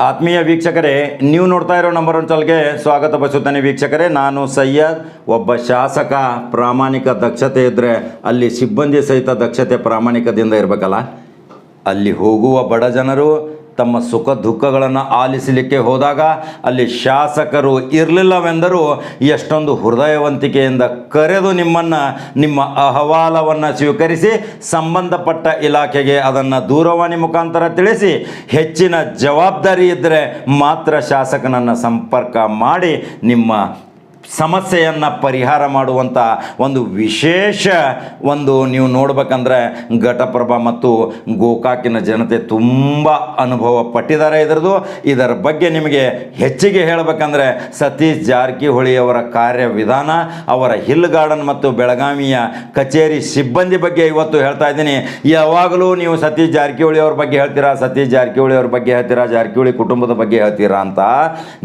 ಆತ್ಮೀಯ ವೀಕ್ಷಕರೇ, ನೀವು ನೋಡ್ತಾ ಇರೋ ನಂಬರ್ ಒನ್ ಚಾಲ್ಗೆ ಸ್ವಾಗತ ಬಯಸುತ್ತೇನೆ ವೀಕ್ಷಕರೇ. ನಾನು ಸಯ್ಯದ್ ಒಬ್ಬ ಶಾಸಕ, ಪ್ರಾಮಾಣಿಕ ದಕ್ಷತೆ ಇದ್ದರೆ ಅಲ್ಲಿ ಸಿಬ್ಬಂದಿ ಸಹಿತ ದಕ್ಷತೆ ಪ್ರಾಮಾಣಿಕದಿಂದ ಇರಬೇಕಲ್ಲ? ಅಲ್ಲಿ ಹೋಗುವ ಬಡ ಜನರು ತಮ್ಮ ಸುಖ ದುಃಖಗಳನ್ನು ಆಲಿಸಲಿಕ್ಕೆ ಹೋದಾಗ ಅಲ್ಲಿ ಶಾಸಕರು ಇರಲಿಲ್ಲವೆಂದರೂ ಎಷ್ಟೊಂದು ಹೃದಯವಂತಿಕೆಯಿಂದ ಕರೆದು ನಿಮ್ಮನ್ನು, ನಿಮ್ಮ ಅಹವಾಲವನ್ನು ಸ್ವೀಕರಿಸಿ ಸಂಬಂಧಪಟ್ಟ ಇಲಾಖೆಗೆ ಅದನ್ನು ದೂರವಾಣಿ ಮುಖಾಂತರ ತಿಳಿಸಿ, ಹೆಚ್ಚಿನ ಜವಾಬ್ದಾರಿ ಇದ್ದರೆ ಮಾತ್ರ ಶಾಸಕನನ್ನು ಸಂಪರ್ಕ ಮಾಡಿ ನಿಮ್ಮ ಸಮಸ್ಯೆಯನ್ನು ಪರಿಹಾರ ಮಾಡುವಂಥ ಒಂದು ವಿಶೇಷ ಒಂದು ನೀವು ನೋಡ್ಬೇಕಂದ್ರೆ ಘಟಪ್ರಭಾ ಮತ್ತು ಗೋಕಾಕಿನ ಜನತೆ ತುಂಬ ಅನುಭವ ಪಟ್ಟಿದ್ದಾರೆ ಇದರದು ಇದರ ಬಗ್ಗೆ ನಿಮಗೆ ಹೆಚ್ಚಿಗೆ ಹೇಳಬೇಕಂದ್ರೆ ಸತೀಶ್ ಜಾರಕಿಹೊಳಿ ಅವರ ಕಾರ್ಯವಿಧಾನ, ಅವರ ಹಿಲ್ ಗಾರ್ಡನ್ ಮತ್ತು ಬೆಳಗಾವಿಯ ಕಚೇರಿ ಸಿಬ್ಬಂದಿ ಬಗ್ಗೆ ಇವತ್ತು ಹೇಳ್ತಾ ಇದ್ದೀನಿ. ಯಾವಾಗಲೂ ನೀವು ಸತೀಶ್ ಜಾರಕಿಹೊಳಿ ಅವ್ರ ಬಗ್ಗೆ ಹೇಳ್ತೀರಾ, ಸತೀಶ್ ಜಾರಕಿಹೊಳಿ ಅವ್ರ ಬಗ್ಗೆ ಹೇಳ್ತೀರಾ, ಜಾರಕಿಹೊಳಿ ಕುಟುಂಬದ ಬಗ್ಗೆ ಹೇಳ್ತೀರಾ ಅಂತ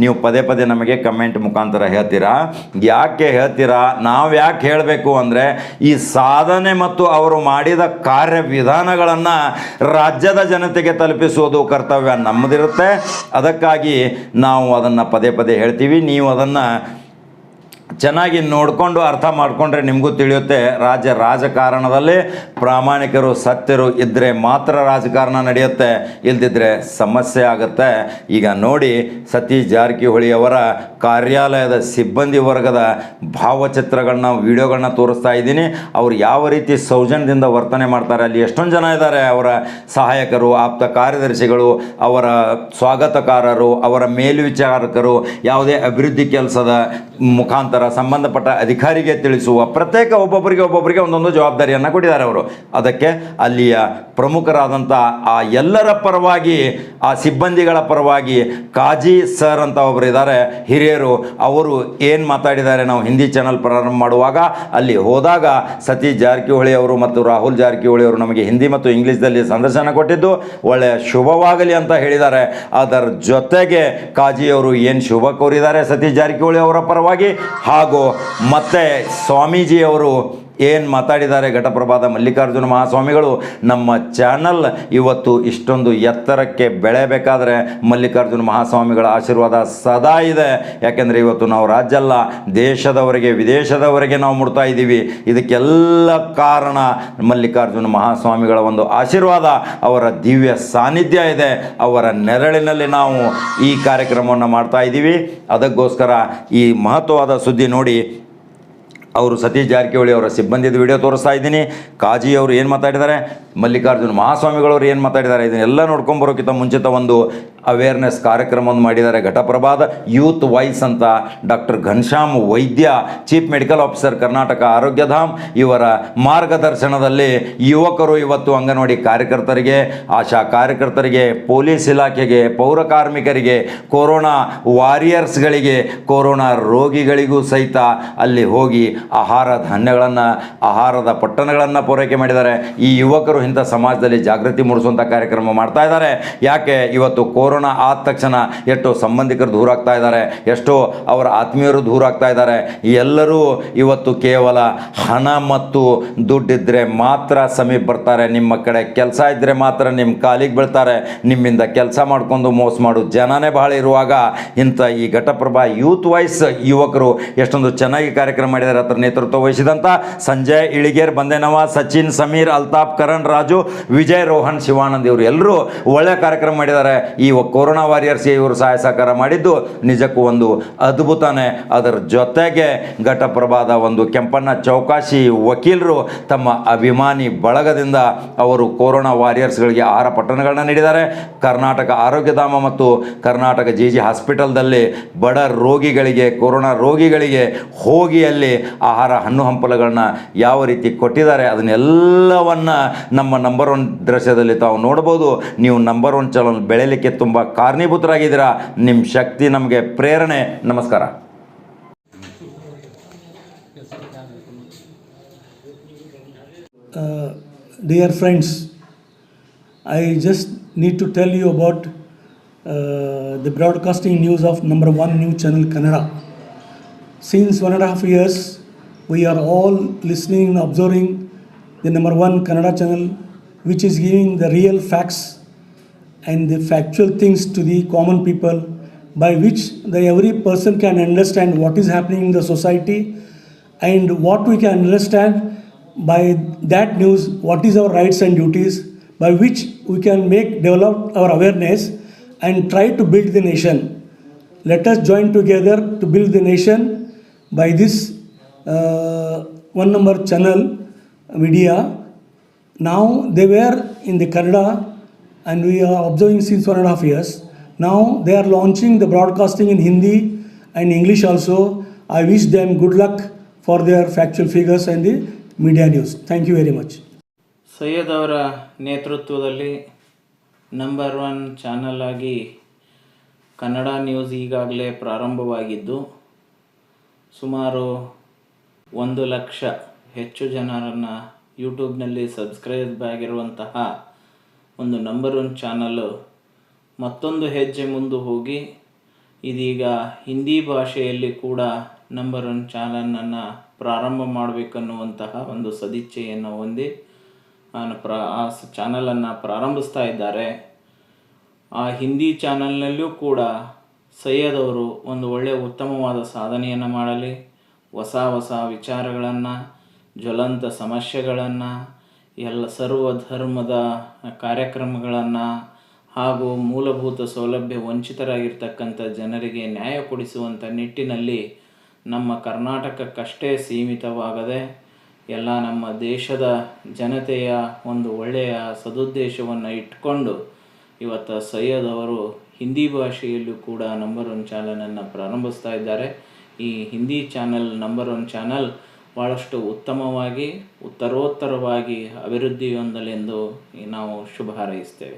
ನೀವು ಪದೇ ಪದೇ ನಮಗೆ ಕಮೆಂಟ್ ಮುಖಾಂತರ ಹೇಳ್ತೀರಾ. ಯಾಕೆ ಹೇಳ್ತೀರಾ? ನಾವು ಯಾಕೆ ಹೇಳಬೇಕು ಅಂದರೆ ಈ ಸಾಧನೆ ಮತ್ತು ಅವರು ಮಾಡಿದ ಕಾರ್ಯವಿಧಾನಗಳನ್ನು ರಾಜ್ಯದ ಜನತೆಗೆ ತಲುಪಿಸುವುದು ಕರ್ತವ್ಯ ನಮ್ಮದಿರುತ್ತೆ. ಅದಕ್ಕಾಗಿ ನಾವು ಅದನ್ನು ಪದೇ ಪದೇ ಹೇಳ್ತೀವಿ. ನೀವು ಅದನ್ನು ಚೆನ್ನಾಗಿ ನೋಡಿಕೊಂಡು ಅರ್ಥ ಮಾಡಿಕೊಂಡ್ರೆ ನಿಮಗೂ ತಿಳಿಯುತ್ತೆ. ರಾಜ್ಯ ರಾಜಕಾರಣದಲ್ಲಿ ಪ್ರಾಮಾಣಿಕರು, ಸತ್ಯರು ಇದ್ದರೆ ಮಾತ್ರ ರಾಜಕಾರಣ ನಡೆಯುತ್ತೆ. ಇಲ್ದಿದ್ರೆ ಸಮಸ್ಯೆ ಆಗುತ್ತೆ. ಈಗ ನೋಡಿ ಸತೀಶ್ ಜಾರಕಿಹೊಳಿ ಅವರ ಕಾರ್ಯಾಲಯದ ಸಿಬ್ಬಂದಿ ವರ್ಗದ ಭಾವಚಿತ್ರಗಳನ್ನ, ವಿಡಿಯೋಗಳನ್ನ ತೋರಿಸ್ತಾ ಇದ್ದೀನಿ. ಅವರು ಯಾವ ರೀತಿ ಸೌಜನ್ಯದಿಂದ ವರ್ತನೆ ಮಾಡ್ತಾರೆ, ಅಲ್ಲಿ ಎಷ್ಟೊಂದು ಜನ ಇದ್ದಾರೆ. ಅವರ ಸಹಾಯಕರು, ಆಪ್ತ ಕಾರ್ಯದರ್ಶಿಗಳು, ಅವರ ಸ್ವಾಗತಕಾರರು, ಅವರ ಮೇಲ್ವಿಚಾರಕರು, ಯಾವುದೇ ಅಭಿವೃದ್ಧಿ ಕೆಲಸದ ಮುಖಾಂತರ ಸಂಬಂಧಪಟ್ಟ ಅಧಿಕಾರಿಗೆ ತಿಳಿಸುವ ಪ್ರತ್ಯೇಕ ಒಬ್ಬೊಬ್ಬರಿಗೆ ಒಬ್ಬೊಬ್ಬರಿಗೆ ಒಂದೊಂದು ಜವಾಬ್ದಾರಿಯನ್ನು ಕೊಟ್ಟಿದ್ದಾರೆ ಅವರು. ಅದಕ್ಕೆ ಅಲ್ಲಿಯ ಪ್ರಮುಖರಾದಂಥ ಆ ಎಲ್ಲರ ಪರವಾಗಿ, ಆ ಸಿಬ್ಬಂದಿಗಳ ಪರವಾಗಿ ಕಾಜಿ ಸರ್ ಅಂತ ಒಬ್ಬರು ಇದ್ದಾರೆ. ಹಿರಿಯರು, ಅವರು ಏನು ಮಾತಾಡಿದ್ದಾರೆ ನಾವು ಹಿಂದಿ ಚಾನಲ್ ಪ್ರಾರಂಭ ಮಾಡುವಾಗ, ಅಲ್ಲಿ ಹೋದಾಗ ಸತೀಶ್ ಜಾರಕಿಹೊಳಿ ಅವರು ಮತ್ತು ರಾಹುಲ್ ಜಾರಕಿಹೊಳಿ ಅವರು ನಮಗೆ ಹಿಂದಿ ಮತ್ತು ಇಂಗ್ಲೀಷ್ದಲ್ಲಿ ಸಂದರ್ಶನ ಕೊಟ್ಟಿದ್ದು. ಒಳ್ಳೆಯ ಶುಭವಾಗಲಿ ಅಂತ ಹೇಳಿದ್ದಾರೆ. ಅದರ ಜೊತೆಗೆ ಕಾಜಿಯವರು ಏನು ಶುಭ ಕೋರಿದ್ದಾರೆ ಸತೀಶ್ ಜಾರಕಿಹೊಳಿ ಅವರ ಪರವಾಗಿ? ಹಾಗೂ ಮತ್ತೆ ಸ್ವಾಮೀಜಿಯವರು ಏನು ಮಾತಾಡಿದ್ದಾರೆ ಘಟಪ್ರಭಾದ ಮಲ್ಲಿಕಾರ್ಜುನ ಮಹಾಸ್ವಾಮಿಗಳು? ನಮ್ಮ ಚಾನಲ್ ಇವತ್ತು ಇಷ್ಟೊಂದು ಎತ್ತರಕ್ಕೆ ಬೆಳೆಯಬೇಕಾದ್ರೆ ಮಲ್ಲಿಕಾರ್ಜುನ ಮಹಾಸ್ವಾಮಿಗಳ ಆಶೀರ್ವಾದ ಸದಾ ಇದೆ. ಯಾಕೆಂದರೆ ಇವತ್ತು ನಾವು ರಾಜ್ಯ ಅಲ್ಲ, ದೇಶದವರೆಗೆ, ವಿದೇಶದವರೆಗೆ ನಾವು ಮುಡ್ತಾ ಇದ್ದೀವಿ. ಇದಕ್ಕೆಲ್ಲ ಕಾರಣ ಮಲ್ಲಿಕಾರ್ಜುನ ಮಹಾಸ್ವಾಮಿಗಳ ಒಂದು ಆಶೀರ್ವಾದ. ಅವರ ದಿವ್ಯ ಸಾನ್ನಿಧ್ಯ ಇದೆ. ಅವರ ನೆರಳಿನಲ್ಲಿ ನಾವು ಈ ಕಾರ್ಯಕ್ರಮವನ್ನು ಮಾಡ್ತಾ ಇದ್ದೀವಿ. ಅದಕ್ಕೋಸ್ಕರ ಈ ಮಹತ್ವವಾದ ಸುದ್ದಿ ನೋಡಿ ಅವರು ಸತೀಶ್ ಜಾರಕಿಹೊಳಿ ಅವರ ಸಿಬ್ಬಂದಿದ ವಿಡಿಯೋ ತೋರಿಸ್ತಾ ಇದ್ದೀನಿ. ಕಾಜಿ ಅವರು ಏನು ಮಾತಾಡಿದ್ದಾರೆ? ಮಲ್ಲಿಕಾರ್ಜುನ ಮಹಾಸ್ವಾಮಿಗಳವರು ಏನು ಮಾತಾಡಿದ್ದಾರೆ ಇದನ್ನೆಲ್ಲ ನೋಡ್ಕೊಂಬರೋಕ್ಕಿಂತ ಮುಂಚಿತ ಒಂದು ಅವೇರ್ನೆಸ್ ಕಾರ್ಯಕ್ರಮವನ್ನು ಮಾಡಿದ್ದಾರೆ. ಘಟಪ್ರಭಾದ ಯೂತ್ ವಾಯ್ಸ್ ಅಂತ doctor Ghanashyam Vaidya chief medical officer Karnataka Arogyadham ಇವರ ಮಾರ್ಗದರ್ಶನದಲ್ಲಿ ಯುವಕರು ಇವತ್ತು ಅಂಗನವಾಡಿ ಕಾರ್ಯಕರ್ತರಿಗೆ, ಆಶಾ ಕಾರ್ಯಕರ್ತರಿಗೆ, ಪೊಲೀಸ್ ಇಲಾಖೆಗೆ, ಪೌರ ಕಾರ್ಮಿಕರಿಗೆ, ಕೊರೋನಾ ವಾರಿಯರ್ಸ್ಗಳಿಗೆ, ಕೊರೋನಾ ರೋಗಿಗಳಿಗೂ ಸಹಿತ ಅಲ್ಲಿ ಹೋಗಿ ಆಹಾರ ಧಾನ್ಯಗಳನ್ನು, ಆಹಾರದ ಪಟ್ಟಣಗಳನ್ನು ಪೂರೈಕೆ ಮಾಡಿದ್ದಾರೆ. ಈ ಯುವಕರು ಇಂಥ ಸಮಾಜದಲ್ಲಿ ಜಾಗೃತಿ ಮೂಡಿಸುವಂಥ ಕಾರ್ಯಕ್ರಮ ಮಾಡ್ತಾ ಇದ್ದಾರೆ. ಯಾಕೆ? ಇವತ್ತು ಕೊರೋನಾ ಆದ ತಕ್ಷಣ ಎಷ್ಟು ಸಂಬಂಧಿಕರು ದೂರ ಆಗ್ತಾ ಇದ್ದಾರೆ. ಎಷ್ಟೋ ಅವರ ಆತ್ಮೀಯರು ದೂರ ಆಗ್ತಾ ಇದ್ದಾರೆ. ಎಲ್ಲರೂ ಇವತ್ತು ಕೇವಲ ಹಣ ಮತ್ತು ದುಡ್ಡಿದ್ದರೆ ಮಾತ್ರ ಸಮೀಪ ಬರ್ತಾರೆ. ನಿಮ್ಮ ಕಡೆ ಕೆಲಸ ಇದ್ದರೆ ಮಾತ್ರ ನಿಮ್ಮ ಕಾಲಿಗೆ ಬೀಳ್ತಾರೆ. ನಿಮ್ಮಿಂದ ಕೆಲಸ ಮಾಡ್ಕೊಂಡು ಮೋಸ ಮಾಡು. ಜನನೇ ಬಹಳ ಇರುವಾಗ ಇಂಥ ಈ ಘಟಪ್ರಭಾ ಯೂತ್ ವಾಯ್ಸ್ ಯುವಕರು ಎಷ್ಟೊಂದು ಚೆನ್ನಾಗಿ ಕಾರ್ಯಕ್ರಮ ಮಾಡಿದ್ದಾರೆ. ಅದರ ನೇತೃತ್ವ ವಹಿಸಿದಂಥ ಸಂಜಯ್ ಇಳಿಗೇರ್ ಬಂದೇನವ ಸಚಿನ್, ಸಮೀರ್, ಅಲ್ತಾಫ್, ಕರಣ್ ರಾಜು, ವಿಜಯ್ ರೋಹನ್, ಶಿವಾನಂದ್ ಇವರು ಎಲ್ಲರೂ ಒಳ್ಳೆಯ ಕಾರ್ಯಕ್ರಮ ಮಾಡಿದ್ದಾರೆ. ಈ ಕೊರೋನಾ ವಾರಿಯರ್ಸ್ಗೆ ಇವರು ಸಹಾಯ ಸಹಕಾರ ಮಾಡಿದ್ದು ನಿಜಕ್ಕೂ ಒಂದು ಅದ್ಭುತನೇ. ಅದರ ಜೊತೆಗೆ ಘಟಪ್ರಭಾದ ಒಂದು ಕೆಂಪಣ್ಣ ಚೌಕಾಶಿ ವಕೀಲರು ತಮ್ಮ ಅಭಿಮಾನಿ ಬಳಗದಿಂದ ಅವರು ಕೊರೋನಾ ವಾರಿಯರ್ಸ್ಗಳಿಗೆ ಆಹಾರ ಪಟ್ಟಣಗಳನ್ನ ನೀಡಿದ್ದಾರೆ. ಕರ್ನಾಟಕ ಆರೋಗ್ಯಧಾಮ ಮತ್ತು ಕರ್ನಾಟಕ ಜಿ ಜಿ ಹಾಸ್ಪಿಟಲ್ದಲ್ಲಿ ಬಡ ರೋಗಿಗಳಿಗೆ, ಕೊರೋನಾ ರೋಗಿಗಳಿಗೆ ಹೋಗಿ ಅಲ್ಲಿ ಆಹಾರ ಹಣ್ಣು ಹಂಪಲುಗಳನ್ನ ಯಾವ ರೀತಿ ಕೊಟ್ಟಿದ್ದಾರೆ, ಅದನ್ನೆಲ್ಲವನ್ನ ನಮ್ಮ ನಂಬರ್ ಒನ್ ದೃಶ್ಯದಲ್ಲಿ ತಾವು ನೋಡ್ಬೋದು ನೀವು ನಂಬರ್ ಒನ್ ಚಾನಲ್ ಬೆಳೆಯಲಿಕ್ಕೆ ತುಂಬ ಕಾರಣೀಭೂತರಾಗಿದ್ದೀರಾ. ನಿಮ್ಮ ಶಕ್ತಿ ನಮಗೆ ಪ್ರೇರಣೆ. ನಮಸ್ಕಾರ. Dear friends I just need to tell you about the broadcasting news of number one new channel Kannada since one and half years we are all listening observing the number one Kannada channel, which is giving the real facts and the factual things to the common people by which the every person can understand what is happening in the society and what we can understand by that news what is our rights and duties by which we can make develop our awareness and try to build the nation. Let us join together to build the nation by this uh, one number channel media now they were in the Kannada and we are observing since one and a half years. Now they are launching the broadcasting in Hindi and English also. I wish them good luck for their factual figures and the media news. Thank you very much. Syed ಅವರ ನೇತೃತ್ವದಲ್ಲಿ number one channel ಆಗಿ Kannada news ಈಗಾಗಲೇ ಪ್ರಾರಂಭವಾಗಿದ್ದು ಸುಮಾರು ಒಂದು ಲಕ್ಷ ಹೆಚ್ಚು ಜನರನ್ನು ಯೂಟ್ಯೂಬ್ನಲ್ಲಿ ಸಬ್ಸ್ಕ್ರೈಬ್ ಆಗಿರುವಂತಹ ಒಂದು ನಂಬರ್ ಒನ್ ಚಾನಲ್ಲು ಮತ್ತೊಂದು ಹೆಜ್ಜೆ ಮುಂದೆ ಹೋಗಿ, ಇದೀಗ ಹಿಂದಿ ಭಾಷೆಯಲ್ಲಿ ಕೂಡ ನಂಬರ್ ಒನ್ ಚಾನಲನ್ನು ಪ್ರಾರಂಭ ಮಾಡಬೇಕನ್ನುವಂತಹ ಒಂದು ಸದಿಚ್ಛೆಯನ್ನು ಹೊಂದಿ ಪ್ರ, ಆ ಚಾನಲನ್ನು ಪ್ರಾರಂಭಿಸ್ತಾ ಇದ್ದಾರೆ. ಆ ಹಿಂದಿ ಚಾನಲ್ನಲ್ಲೂ ಕೂಡ ಸೈಯದ್ ಅವರು ಒಂದು ಒಳ್ಳೆಯ ಉತ್ತಮವಾದ ಸಾಧನೆಯನ್ನು ಮಾಡಲಿ, ಹೊಸ ಹೊಸ ವಿಚಾರಗಳನ್ನು ಜ್ವಲಂತ ಸಮಸ್ಯೆಗಳನ್ನು, ಎಲ್ಲ ಸರ್ವ ಧರ್ಮದ ಕಾರ್ಯಕ್ರಮಗಳನ್ನು ಹಾಗೂ ಮೂಲಭೂತ ಸೌಲಭ್ಯ ವಂಚಿತರಾಗಿರ್ತಕ್ಕಂಥ ಜನರಿಗೆ ನ್ಯಾಯ ಕೊಡಿಸುವಂಥ ನಿಟ್ಟಿನಲ್ಲಿ ನಮ್ಮ ಕರ್ನಾಟಕಕ್ಕಷ್ಟೇ ಸೀಮಿತವಾಗದೆ, ಎಲ್ಲ ನಮ್ಮ ದೇಶದ ಜನತೆಯ ಒಂದು ಒಳ್ಳೆಯ ಸದುದ್ದೇಶವನ್ನು ಇಟ್ಕೊಂಡು ಇವತ್ತು ಸೈಯದ್ ಅವರು ಹಿಂದಿ ಭಾಷೆಯಲ್ಲೂ ಕೂಡ ನಂಬರ್ ಒನ್ ಚಾನಲನ್ನು ಪ್ರಾರಂಭಿಸ್ತಾ ಇದ್ದಾರೆ. ಈ Hindi channel number one channel ಭಾಳಷ್ಟು ಉತ್ತಮವಾಗಿ ಉತ್ತರೋತ್ತರವಾಗಿ ಅಭಿವೃದ್ಧಿ ಹೊಂದಲೆಂದು ನಾವು ಶುಭ ಹಾರೈಸ್ತೇವೆ.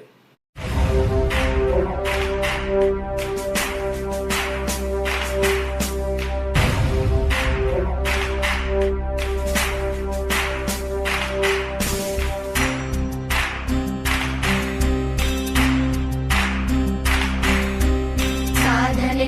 ಸಾಧನೆ